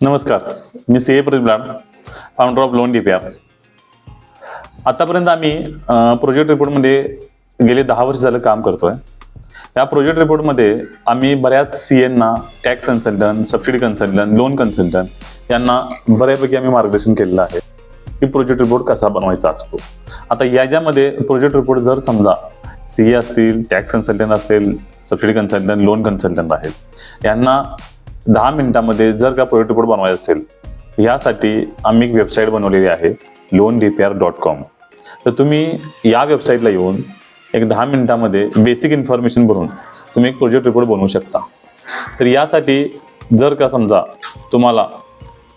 नमस्कार मी C A Pratibha founder of loan D P R आत्तापर्यंत आम्ही प्रोजेक्ट रिपोर्टमध्ये गेले दहा वर्ष झालं काम करतो आहे या प्रोजेक्ट रिपोर्टमध्ये आम्ही बऱ्याच C एनना tax consultant subsidy consultant loan consultant यांना बऱ्यापैकी आम्ही मार्गदर्शन केलेलं आहे. की प्रोजेक्ट रिपोर्ट कसा बनवायचा असतो. आता याच्यामध्ये प्रोजेक्ट रिपोर्ट जर समजा सी ए असतील टॅक्स कन्सल्टंट असेल सबसिडी कन्सल्टंट लोन कन्सल्टंट आहेत यांना दहा मिनिटामध्ये जर का प्रोजेक्ट रिपोर्ट बनवायचा असेल यासाठी आम्ही एक वेबसाईट बनवलेली आहे loan D P R dot com तर तुम्ही या वेबसाईटला येऊन एक दहा मिनिटामध्ये बेसिक इन्फॉर्मेशन भरून तुम्ही एक प्रोजेक्ट रिपोर्ट बनवू शकता. तर यासाठी जर का समजा तुम्हाला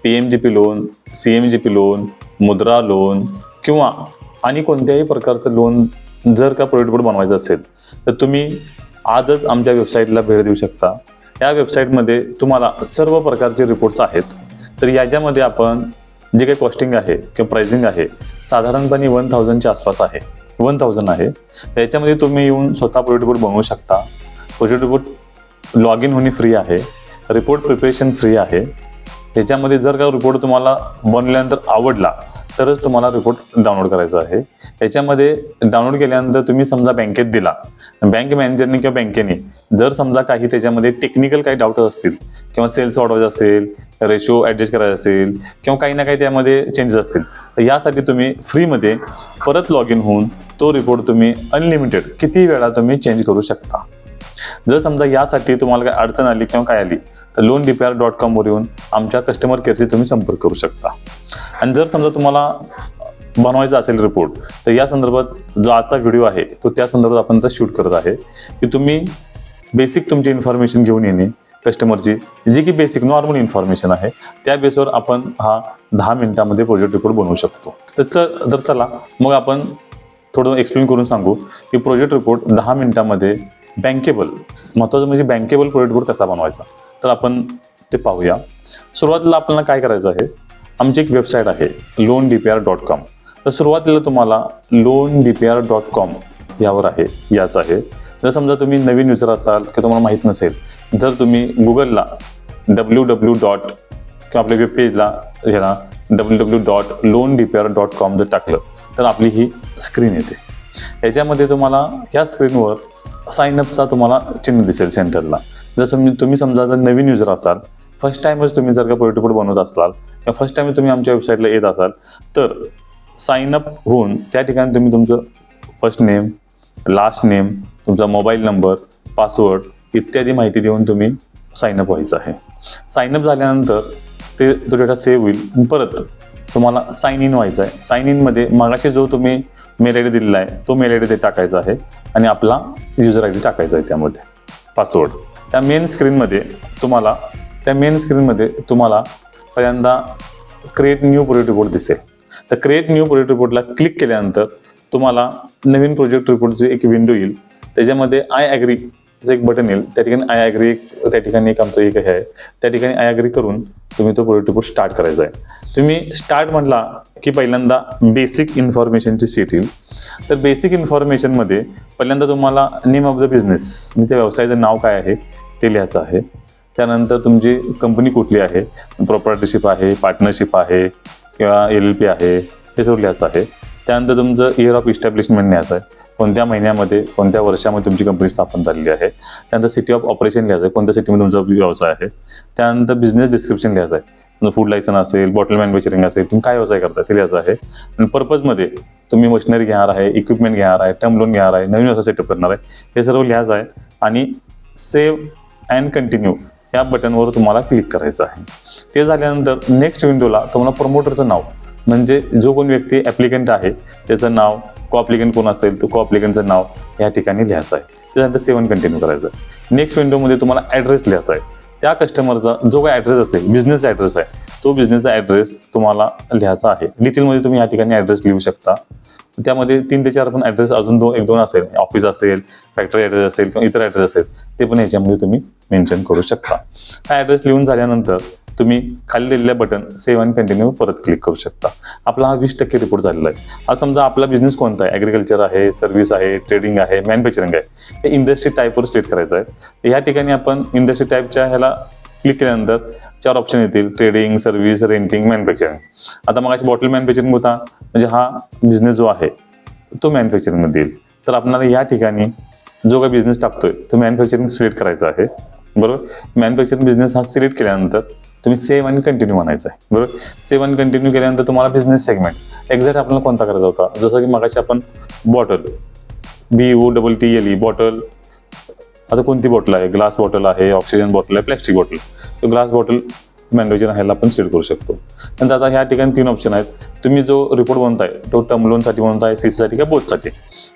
P M G P loan C M G P loan Mudra loan किंवा आणि कोणत्याही प्रकारचं लोन जर का प्रोजेक्ट रिपोर्ट बनवायचं असेल तर तुम्ही आजच आमच्या वेबसाईटला भेट देऊ शकता. या वेबसाईटमध्ये तुम्हाला सर्व प्रकारचे रिपोर्ट्स आहेत. तर याच्यामध्ये आपण जे काही कॉस्टिंग आहे किंवा प्राइसिंग आहे साधारणपणे वन थाउजंडच्या आसपास आहे. वन थाउजंड आहे. याच्यामध्ये तुम्ही येऊन स्वतः प्रोजेक्ट रिपोर्ट बनवू शकता. प्रोजेक्ट रिपोर्ट लॉग इन होणे फ्री आहे. रिपोर्ट प्रिपरेशन फ्री आहे. त्याच्यामध्ये जर का रिपोर्ट तुम्हाला बनल्यानंतर आवडला तरच तुम्हाला रिपोर्ट डाउनलोड करायचा आहे. याच्यामध्ये डाउनलोड केल्यानंतर तुम्ही समजा बँकेत दिला बँक मॅनेजरने किंवा बँकेने जर समजा काही त्याच्यामध्ये टेक्निकल काही डाऊट असतील किंवा सेल्स वाढवायचं असेल रेशो ॲडजस्ट करायचा असेल किंवा काही ना काही त्यामध्ये चेंजेस असतील तर यासाठी तुम्ही फ्रीमध्ये परत लॉग इन होऊन तो रिपोर्ट तुम्ही अनलिमिटेड किती वेळा तुम्ही चेंज करू शकता. जर समजा यासाठी तुम्हाला काही अडचण आली किंवा काय आली तर loan D P R dot कॉमवर येऊन आमच्या कस्टमर केअरशी तुम्ही संपर्क करू शकता. आणि जर समजा तुम्हाला बनवायचा असेल रिपोर्ट तर या संदर्भात जो आजचा व्हिडिओ आहे तो त्या संदर्भात आपण आता शूट करत आहे. की तुम्ही बेसिक तुमची इन्फॉर्मेशन घेऊन येणे कस्टमरची जी की बेसिक नॉर्मल इन्फॉर्मेशन आहे त्या बेसवर आपण हा दहा मिनिटामध्ये प्रोजेक्ट रिपोर्ट बनवू शकतो. तर चल तर चला मग आपण थोडं एक्सप्लेन करून सांगू की प्रोजेक्ट रिपोर्ट दहा मिनिटामध्ये बँकेबल महत्त्वाचं म्हणजे बँकेबल प्रोजेक्ट रिपोर्ट कसा बनवायचा? तर आपण ते पाहूया. सुरुवातीला आपल्याला काय करायचं आहे आमची एक वेबसाईट आहे loan D P R dot com तर सुरुवातीला तुम्हाला loan D P R dot com यावर आहे याच आहे. जर समजा तुम्ही नवीन युजर असाल किंवा तुम्हाला माहीत नसेल जर तुम्ही गुगलला डब्ल्यू डब्ल्यू डॉट किंवा आपल्या वेब पेजला ह्याला W W dot loan D P R dot com जर टाकलं तर आपली ही स्क्रीन येते. याच्यामध्ये तुम्हाला ह्या स्क्रीनवर साईनअपचा तुम्हाला चिन्ह दिसेल सेंटरला जर मी तुम्ही समजा जर नवीन युजर असाल फर्स्ट टाईमच तुम्ही जर का प्रोजेक्ट बनवत असाल किंवा फर्स्ट टाईम तुम्ही आमच्या वेबसाईटला येत असाल तर साइन अप होऊन त्या ठिकाणी तुम्ही तुमचं फर्स्ट नेम लास्ट नेम तुमचा मोबाईल नंबर पासवर्ड इत्यादी माहिती देऊन तुम्ही साइन अप व्हायचं आहे. साइन अप झाल्यानंतर ते तो डेटा सेव्ह होईल. परत तुम्हाला साइन इन व्हायचं आहे. साइन इनमध्ये मागाशी जो तुम्ही मेल आय डी दिलेला आहे तो मेल आय डी ते टाकायचा आहे आणि आपला युजर आय डी टाकायचा आहे त्यामध्ये. पासवर्ड त्या मेन स्क्रीनमध्ये तुम्हाला त्या मेन स्क्रीनमध्ये तुम्हाला पहिल्यांदा क्रिएट न्यू प्रोजेक्ट रिपोर्ट दिसेल. तर क्रिएट न्यू प्रोजेक्ट रिपोर्टला क्लिक केल्यानंतर तुम्हाला नवीन प्रोजेक्ट रिपोर्टची एक विंडो येईल. त्याच्यामध्ये आय ॲग्रीचं एक बटन येईल. त्या ठिकाणी आय ॲग्री त्या ठिकाणी एक आमचं एक हे आहे. त्या ठिकाणी आय ॲग्री करून तुम्ही तो प्रोजेक्ट रिपोर्ट स्टार्ट करायचा आहे. तुम्ही स्टार्ट म्हटला की पहिल्यांदा बेसिक इन्फॉर्मेशनची सीट येईल. तर बेसिक इन्फॉर्मेशनमध्ये पहिल्यांदा तुम्हाला नेम ऑफ द बिझनेस म्हणजे त्या व्यवसायाचं नाव काय आहे ते लिहायचं आहे. त्यानंतर तुमची कंपनी कुठली आहे प्रॉपर्टीशिप आहे पार्टनरशिप आहे किंवा एल एल पी आहे हे सगळं लिहायचं आहे. त्यानंतर तुमचं इयर ऑफ इस्टॅब्लिशमेंट लिहायचं आहे. कोणत्या महिन्यामध्ये कोणत्या वर्षामध्ये तुमची कंपनी स्थापन झालेली आहे? त्यानंतर सिटी ऑफ ऑपरेशन लिहायचं आहे. कोणत्या सिटीमध्ये तुमचा व्यवसाय आहे? त्यानंतर बिझनेस डिस्क्रिप्शन लिहायचं आहे. फूड लायसन असेल बॉटल मॅन्युफॅक्चरिंग असेल तुम्ही काय व्यवसाय करता ते लिहायचं आहे. आणि पर्पजमध्ये तुम्ही मशिनरी घेणार आहे इक्विपमेंट घेणार आहे टर्म लोन घेणार आहे नवीन व्यवसाय सेटअप करणार आहे. हे सर्व लिहायचं आहे. आणि सेव्ह अँड कंटिन्यू या बटनवर तुम्हाला क्लिक करायचं आहे. ते झाल्यानंतर नेक्स्ट विंडोला तुम्हाला प्रमोटरचं नाव म्हणजे जो कोण व्यक्ती ॲप्लिकंट आहे त्याचं नाव को ॲप्लिकंट कोण असेल तो को ॲप्लिकंटचं नाव या ठिकाणी लिहायचं आहे. त्याच्यानंतर सेवन कंटिन्यू करायचं. आहे नेक्स्ट विंडोमध्ये तुम्हाला ॲड्रेस लिहायचा आहे. त्या कस्टमरचा जो काही ॲड्रेस असेल बिझनेस ॲड्रेस आहे तो बिझनेसचा ॲड्रेस तुम्हाला लिहायचा आहे. डिटेलमध्ये तुम्ही या ठिकाणी ॲड्रेस लिहू शकता. त्यामध्ये तीन ते चार पण ॲड्रेस अजून दोन एक दोन असेल. ऑफिस असेल फॅक्टरी ॲड्रेस असेल किंवा इतर ॲड्रेस असेल ते पण याच्यामध्ये तुम्ही मेन्शन करू शकता. हा ॲड्रेस लिहून झाल्यानंतर तुम्ही खाली दिलेल्या बटन सेव्ह अँड कंटिन्यू परत क्लिक करू शकता. आपला हा वीस टक्के रिपोर्ट झालेला आहे. आज समजा आपला बिझनेस कोणता आहे? ॲग्रिकल्चर आहे सर्व्हिस आहे ट्रेडिंग आहे मॅन्युफॅक्चरिंग आहे. हे इंडस्ट्री टाईपवर स्टेट करायचं आहे. या ठिकाणी आपण इंडस्ट्री टाईपच्या ह्याला क्लिक केल्यानंतर चार ऑप्शन येतील. ट्रेडिंग सर्व्हिस रेंटिंग मॅन्युफॅक्चरिंग आता मग बॉटल मॅन्युफॅक्चरिंग होता. म्हणजे हा बिझनेस जो आहे तो मॅन्युफॅक्चरिंगमध्ये येईल. तर आपल्याला या ठिकाणी जो काही बिझनेस टाकतोय तो मॅन्युफॅक्चरिंग सिलेक्ट करायचा आहे. बरोबर? मॅन्युफॅक्चरिंग बिझनेस हा सिलेक्ट केल्यानंतर तुम्ही सेव्ह आणि कंटिन्यू म्हणायचं आहे बरोबर? सेव्ह आणि कंटिन्यू केल्यानंतर तुम्हाला बिझनेस सेगमेंट एक्झॅक्ट आपल्याला कोणता करायचा होता? जसं की मगाशी आपण bottle B O double T L E bottle आता कोणती बॉटल आहे? ग्लास बॉटल आहे ऑक्सिजन बॉटल आहे plastic bottle glass bottle manufacture ह्याला आपण सिलेक्ट करू शकतो. नंतर आता ह्या ठिकाणी तीन ऑप्शन आहेत. तुम्ही जो रिपोर्ट बनताय तो टर्म लोनसाठी बनताय सी सीसाठी का बोथसाठी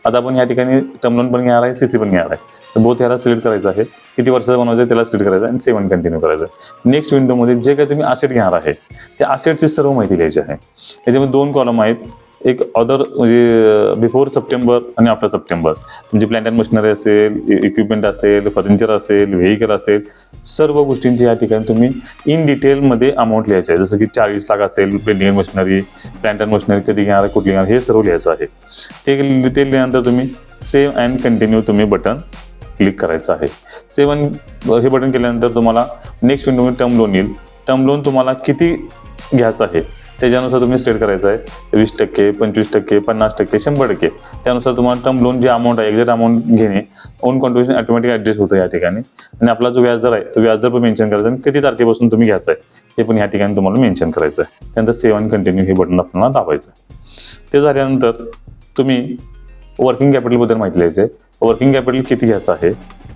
आता आपण या ठिकाणी टर्म लोन पण घेणार आहे सी सी पण घेणार आहे. तर बोथ ह्याला सिलेक्ट करायचं आहे. किती वर्षाचं बनवायचं आहे त्याला सिलेक्ट करायचं आहे आणि सेवन कंटिन्यू करायचं आहे. नेक्स्ट विंडोमध्ये जे काही तुम्ही असेट घेणार आहे त्या असेटची सर्व माहिती लिहायची आहे. याच्यामध्ये दोन कॉलम आहेत. एक अदर म्हणजे बिफोर सप्टेंबर आणि आफ्टर सप्टेंबर म्हणजे प्लॅन्ट अँड मशिनरी असेल e- इक्विपमेंट असेल फर्निचर असेल व्हेकल असेल सर्व गोष्टींची या ठिकाणी तुम्ही इन डिटेलमध्ये अमाऊंट लिहायचं आहे. जसं की चाळीस लाख असेल pending and machinery plant and machinery कधी घेणार कुठली घेणार हे सर्व लिहायचं आहे. ते ते लिहिल्यानंतर तुम्ही सेव्ह अँड कंटिन्यू तुम्ही बटन क्लिक करायचं आहे. सेव्ह अँड हे बटन केल्यानंतर तुम्हाला नेक्स्ट विंडोमध्ये टर्म लोन येईल. टर्म लोन तुम्हाला किती घ्यायचं आहे? त्याच्यानुसार तुम्ही स्टेट करायचं आहे. वीस टक्के पंचवीस टक्के पन्नास टक्के शंभर टक्के. त्यानुसार तुम्हाला टर्म लोन जे अमाऊंट आहे एक्झॅक्ट अमाऊंट घेणे ओन कॉन्ट्रिब्युशन ऑटोमॅटिक ॲडजस्ट होतं या ठिकाणी. आणि आपला जो व्याजदर आहे तो व्याजदर पण मेन्शन करायचा आणि किती तारखेपासून तुम्ही घ्यायचा आहे हे पण या ठिकाणी तुम्हाला मेन्शन करायचं आहे. त्यानंतर सेव्ह अँड कंटिन्यू हे बटन आपल्याला दाबायचं आहे. ते झाल्यानंतर तुम्ही वर्किंग कॅपिटलबद्दल माहिती लिहायचं आहे. वर्किंग कॅपिटल किती घ्यायचं आहे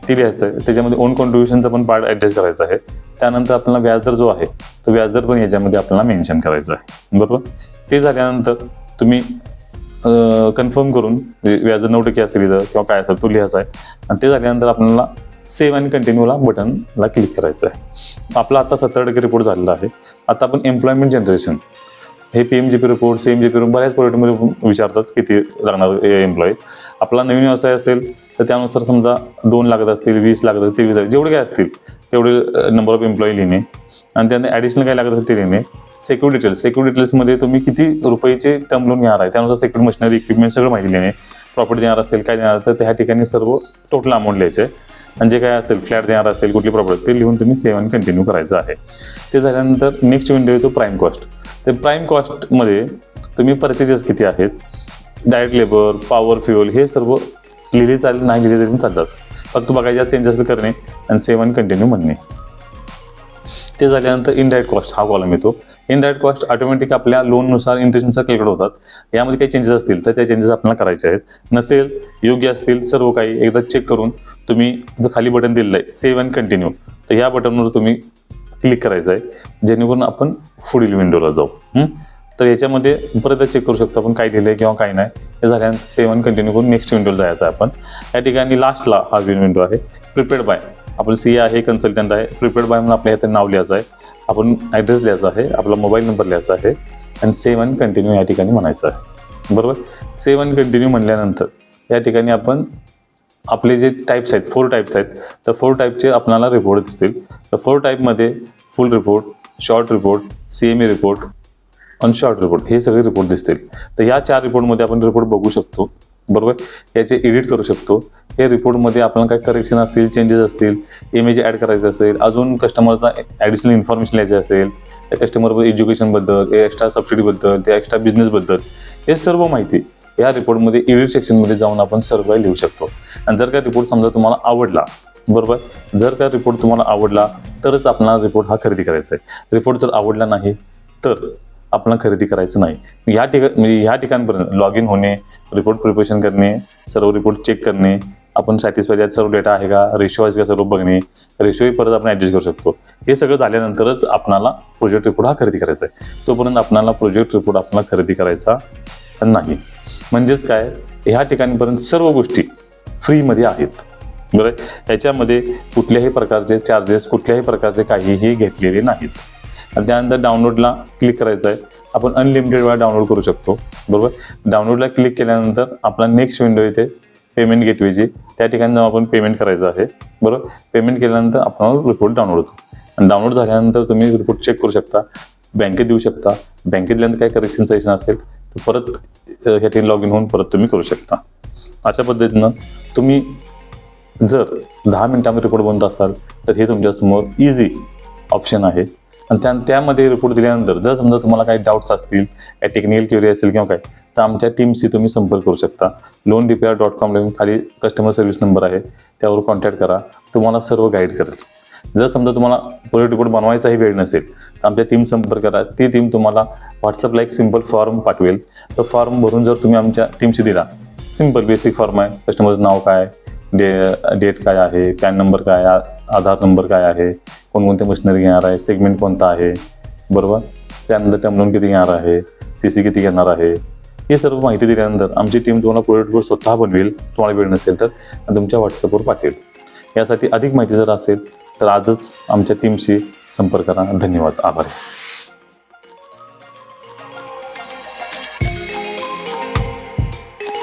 ती लिहायचं आहे. त्याच्यामध्ये ओन कॉन्ट्रिब्युशनचा पण पार्ट ॲडजस्ट करायचा आहे. त्यानंतर आपल्याला व्याजदर जो आहे तो व्याजदर पण याच्यामध्ये आपल्याला मेन्शन करायचा आहे. बरोबर? ते झाल्यानंतर तुम्ही कन्फर्म करून म्हणजे व्याजदर नऊ टक्के असेल इथं किंवा काय असेल तो लिहायचा आहे. आणि ते झाल्यानंतर आपल्याला सेव्ह आणि कंटिन्यूला बटनला क्लिक करायचं आहे. आपला आता सत्तर टक्के रिपोर्ट झालेला आहे. आता आपण एम्प्लॉयमेंट जनरेशन हे P M G P report C M G P report बऱ्याच प्रोजेक्टमध्ये विचारतात किती लागणार एम्प्लॉई आपला नवीन व्यवसाय असेल तर त्यानुसार समजा दोन लागत असतील वीस लागत असतील तेवीस लागत जेवढे काय असतील तेवढे नंबर ऑफ एम्प्लॉई लिहिणे. आणि त्यांना ॲडिशनल काय लागत असेल ते लिहिणे. सेक्युरिटी डिटेल्स सेक्युरिटी डिटेल्समध्ये तुम्ही किती रुपयाचे टर्म लोन घेणार आहे त्यानुसार सेक्युरिटी मशिनरी इक्विपमेंट सगळं माहिती लिहिणे. प्रॉपर्टी देणार असेल काय देणार तर त्या ठिकाणी सर्व टोटल अमाऊंट लिहायचे. आणि जे काय असेल फ्लॅट देणार असेल कुठली प्रॉपर्टी ते लिहून तुम्ही सेव्ह आणि कंटिन्यू करायचं आहे. ते झाल्यानंतर नेक्स्ट विंडो येतो प्राईम कॉस्ट ते प्राईम कॉस्टमध्ये तुम्ही पर्चेजेस किती आहेत? डायरेक्ट लेबर पॉवर फ्युअल हे सर्व लिहिले चालेल नाही लिहिले तरी चालतात. फक्त बघायच्या चेंजेस करणे आणि सेव्ह आणि कंटिन्यू म्हणणे. ते झाल्यानंतर इनडायरेक्ट कॉस्ट हा कॉलम येतो. इनडायरेक्ट कॉस्ट ऑटोमॅटिक आपल्या लोननुसार इंटरेस्टनुसार कॅल्क्युलेट होतात. यामध्ये काही चेंजेस असतील तर त्या चेंजेस आपल्याला करायचे आहेत. नसेल योग्य असतील सर्व काही एकदा चेक करून तुम्ही जर खाली बटन दिलेलं आहे सेव्ह अँड कंटिन्यू तर या बटनवर तुम्ही क्लिक करायचं आहे. जेणेकरून आपण पुढील विंडोला जाऊ. तर याच्यामध्ये परत चेक करू शकतो आपण काय लिहिलं आहे किंवा काय नाही. हे झाल्यानंतर सेव्ह अँड कंटिन्यू करून नेक्स्ट विंडोला जायचं आहे आपण. या ठिकाणी लास्टला हा विंडो आहे. प्रिपेड बाय आपण सी आहे कन्सल्टंट आहे. प्रिपेड बाय म्हणून आपल्या इथे नाव लिहायचं आहे. आपण ॲड्रेस लिहायचा आहे. आपला मोबाईल नंबर लिहायचा आहे. आणि सेव्ह अँड कंटिन्यू या ठिकाणी म्हणायचं आहे. बरोबर? सेव्ह अँड कंटिन्यू म्हणल्यानंतर या ठिकाणी आपण आपले जे टाईप्स आहेत फोर टाईप्स आहेत तर फोर टाईपचे आपणाला रिपोर्ट दिसतील. तर फोर टाईपमध्ये full report short report C M A report आणि शॉर्ट रिपोर्ट हे सगळे रिपोर्ट दिसतील. तर या चार रिपोर्टमध्ये आपण रिपोर्ट बघू शकतो. बरोबर? याचे एडिट करू शकतो. हे रिपोर्टमध्ये आपल्याला काय करेक्शन असतील चेंजेस असतील इमेज ॲड करायचं असेल अजून कस्टमरचा ॲडिशनल इन्फॉर्मेशन लिहायचे असेल त्या कस्टमरबद्दल एज्युकेशनबद्दल एक्स्ट्रा सबसिडीबद्दल त्या एक्स्ट्रा बिझनेसबद्दल हे सर्व माहिती या रिपोर्टमध्ये एडिट सेक्शनमध्ये जाऊन आपण सर्व काही लिहू शकतो. आणि जर का रिपोर्ट समजा तुम्हाला आवडला बरोबर? जर का रिपोर्ट तुम्हाला आवडला तरच आपला रिपोर्ट हा खरेदी करायचा आहे. रिपोर्ट जर आवडला नाही तर आपल्याला खरेदी करायचं नाही. या ठिकाण म्हणजे ह्या ठिकाणपर्यंत लॉग इन होणे रिपोर्ट प्रिपरेशन करणे सर्व रिपोर्ट चेक करणे आपण सॅटिस्फाय त्यात सर्व डेटा आहे का? रेशो आहे का सर्व बघणे? रेशोही परत आपण ॲडजस्ट करू शकतो. हे सगळं झाल्यानंतरच आपणाला प्रोजेक्ट रिपोर्ट हा खरेदी करायचा आहे. तोपर्यंत आपणाला प्रोजेक्ट रिपोर्ट आपल्याला खरेदी करायचा नाही. म्हणजेच काय? ह्या ठिकाणीपर्यंत सर्व गोष्टी फ्रीमध्ये आहेत. बरं? याच्यामध्ये कुठल्याही प्रकारचे चार्जेस कुठल्याही प्रकारचे काहीही घेतलेले नाहीत. आणि त्यानंतर डाउनलोडला क्लिक करायचं आहे. आपण अनलिमिटेड वेळा डाउनलोड करू शकतो. बरोबर? डाउनलोडला क्लिक केल्यानंतर आपला नेक्स्ट विंडो येते. पेमेंट गेटवेची त्या ठिकाणी जाऊन आपण पेमेंट करायचं आहे. बरोबर पेमेंट केल्यानंतर आपण रिपोर्ट डाउनलोड होतो. आणि डाउनलोड झाल्यानंतर तुम्ही रिपोर्ट चेक करू शकता. बँकेत देऊ शकता. बँकेत दिल्यानंतर काय करेक्शन सेशन असेल तर परत ह्या ठिकाणी लॉग इन होऊन परत तुम्ही करू शकता. अशा पद्धतीनं तुम्ही जर दहा मिनिटामध्ये रिपोर्ट बनवत असाल तर हे तुमच्यासमोर इझी ऑप्शन आहे. आणि त्या त्यामध्ये रिपोर्ट दिल्यानंतर जर समजा तुम्हाला काही डाऊट्स असतील काही टेक्निकल क्युरी असेल किंवा काय तर आमच्या टीमशी तुम्ही संपर्क करू शकता. Loan repair R dot com खाली कस्टमर सर्व्हिस नंबर आहे. त्यावर कॉन्टॅक्ट करा. तुम्हाला सर्व गाईड करेल. जर समजा तुम्हाला प्रोजेक्ट रिपोर्ट बनवायचाही वेळ नसेल तर आमच्या टीम संपर्क करा. ती टीम तुम्हाला व्हॉट्सअपला एक सिंपल फॉर्म पाठवेल. तो फॉर्म भरून जर तुम्ही आमच्या टीमशी दिला सिंपल बेसिक फॉर्म आहे. कस्टमरचं नाव काय डे डेट काय आहे पॅन नंबर काय आ- आधार नंबर काय आहे कोणकोणत्या मशिनरी घेणार आहे सेगमेंट कोणता आहे बरोबर? त्यानंतर टर्म लोन किती घेणार आहे सी सी किती घेणार आहे ही सर्व माहिती दिल्यानंतर आमची टीम तुम्हाला प्रोडक्टवर स्वतः बनवेल. तुम्हाला वेळ नसेल तर तुमच्या व्हॉट्सअपवर पाठवेल. यासाठी अधिक माहिती जर असेल तर आजच आमच्या टीमशी संपर्क करा. धन्यवाद. आभार